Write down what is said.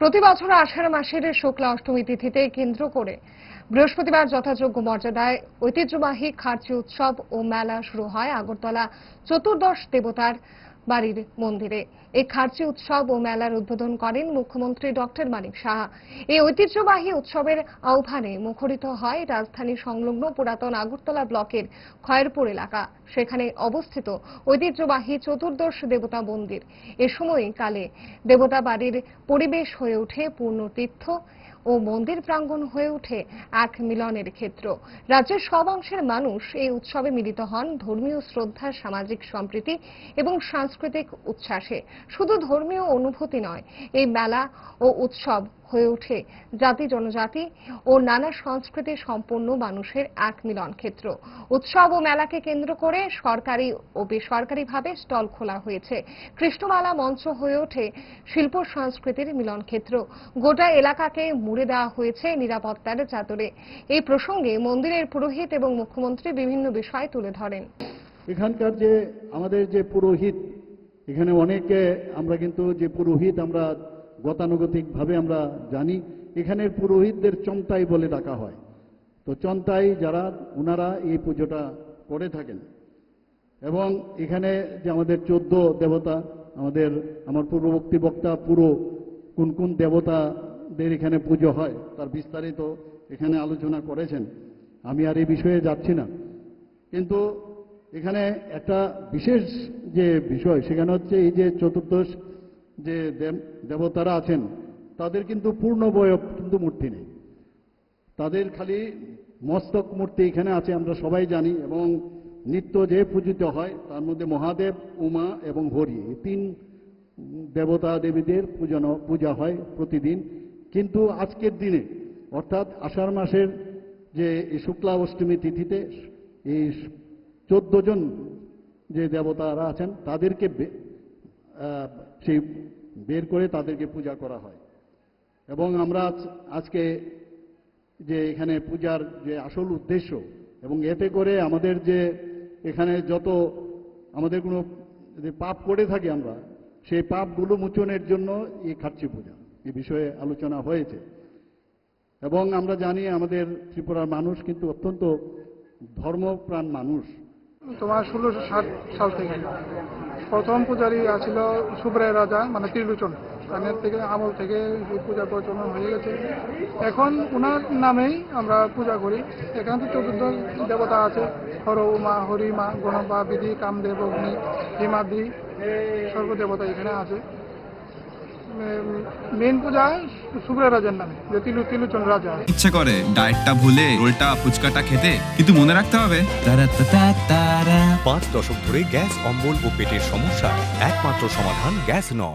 প্রতি বছর আষাঢ় মাসের শুক্লা অষ্টমী তিথিতে কেন্দ্র করে বৃহস্পতিবার যথাযোগ্য মর্যাদায় ঐতিহ্যবাহী খার্চি উৎসব ও মেলা শুরু হয়। আগরতলা চতুর্দশ দেবতার বাড়ির মন্দিরে। এই খার্চি উৎসব ও মেলার উদ্বোধন করেন মুখ্যমন্ত্রী ডক্টর মানিক সাহা। এই ঐতিহ্যবাহী উৎসবের আহ্বানে মুখরিত হয় রাজধানী সংলগ্ন পুরাতন আগরতলা ব্লকের খয়েরপুর এলাকা। সেখানে অবস্থিত ঐতিহ্যবাহী চতুর্দশ দেবতা মন্দির। এ সময় কালে দেবতা বাড়ির পরিবেশ হয়ে ওঠে পূর্ণ তীর্থ ও মন্দির প্রাঙ্গণ হয়ে ওঠে এক মিলনের ক্ষেত্র। রাজ্যের সব অংশের মানুষ এই উৎসবে মিলিত হন ধর্মীয় শ্রদ্ধা, সামাজিক সম্প্রীতি এবং সাংস্কৃতিক উচ্ছ্বাসে। শুধু ধর্মীয় অনুভূতি নয়, এই মেলা ও উৎসব হয়ে ওঠে জাতি, জনজাতি ও নানা সংস্কৃতি সম্পন্ন মানুষের এক মিলন ক্ষেত্র। উৎসব ও মেলাকে কেন্দ্র করে সরকারি ও বেসরকারিভাবে স্টল খোলা হয়েছে। কৃষ্ণমালা মঞ্চ হয়ে ওঠে শিল্প সংস্কৃতির মিলন ক্ষেত্র। গোটা এলাকাকে মুড়ে দেওয়া হয়েছে নিরাপত্তার চাদরে। এই প্রসঙ্গে মন্দিরের পুরোহিত এবং মুখ্যমন্ত্রী বিভিন্ন বিষয় তুলে ধরেন। এখানকার যে আমাদের যে পুরোহিত, এখানে অনেকে আমরা কিন্তু যে পুরোহিত আমরা গতানুগতিকভাবে আমরা জানি, এখানের পুরোহিতদের চন্তাই বলে ডাকা হয়। তো চন্তাই যারা ওনারা এই পুজোটা করে থাকেন। এবং এখানে যে আমাদের চোদ্দ দেবতা, আমাদের, আমার পূর্ববর্তী বক্তা পুরো কোন কোন দেবতাদের এখানে পুজো হয়, তার বিস্তারিত এখানে আলোচনা করেছেন। আমি আর এই বিষয়ে যাচ্ছি না। কিন্তু এখানে একটা বিশেষ যে বিষয়, সেখানে হচ্ছে এই যে চতুর্দশ যে দেবতারা আছেন, তাদের কিন্তু পূর্ণ বয়ব কিন্তু মূর্তি নেই। তাদের খালি মস্তক মূর্তি এখানে আছে, আমরা সবাই জানি, এবং নিত্য যে পূজিত হয়, তার মধ্যে মহাদেব, উমা এবং হরি তিন দেবতা দেবীদের পূজানো, পূজা হয় প্রতিদিন। কিন্তু আজকের দিনে, অর্থাৎ আষাঢ় মাসের যে শুক্লা অষ্টমী তিথিতে, এই চোদ্দ জন যে দেবতারা আছেন, তাদেরকে সেই বের করে তাদেরকে পূজা করা হয়। এবং আমরা আজ- আজকে যে এখানে পূজার যে আসল উদ্দেশ্য, এবং এতে করে আমাদের যে এখানে যত, আমাদের কোনো যে পাপ করে থাকি আমরা, সেই পাপগুলো মোচনের জন্য এই খাচ্ছি পূজা। এই বিষয়ে আলোচনা হয়েছে। এবং আমরা জানি আমাদের ত্রিপুরার মানুষ কিন্তু অত্যন্ত ধর্মপ্রাণ মানুষ। তোমার ষোলোশো ষাট সাল থেকে প্রথম পূজারি আছিল সুব্রায় রাজা মানে ত্রিলোচন। তাদের থেকে আমল থেকে পূজা প্রচলন হয়ে গেছে। এখন ওনার নামেই আমরা পূজা করি। এখানে তো চতুর্থ দেবতা আছে। হর, উমা হরিমা গণপা, বিধি, কামদেব, অগ্নি, হিমাদ্রি, সর্বদেবতা এখানে আছে। মেন পূজা সুব্রায় রাজার নামে যে তিলু তিলুচন রাজা ইচ্ছে করে ডায়েটটা ভুলে রোলটা ফুচকাটা খেতে কিন্তু মনে রাখতে হবে। পাঁচ দশক ধরে গ্যাস অম্বল ও পেটের সমস্যা একমাত্র সমাধান গ্যাস নল।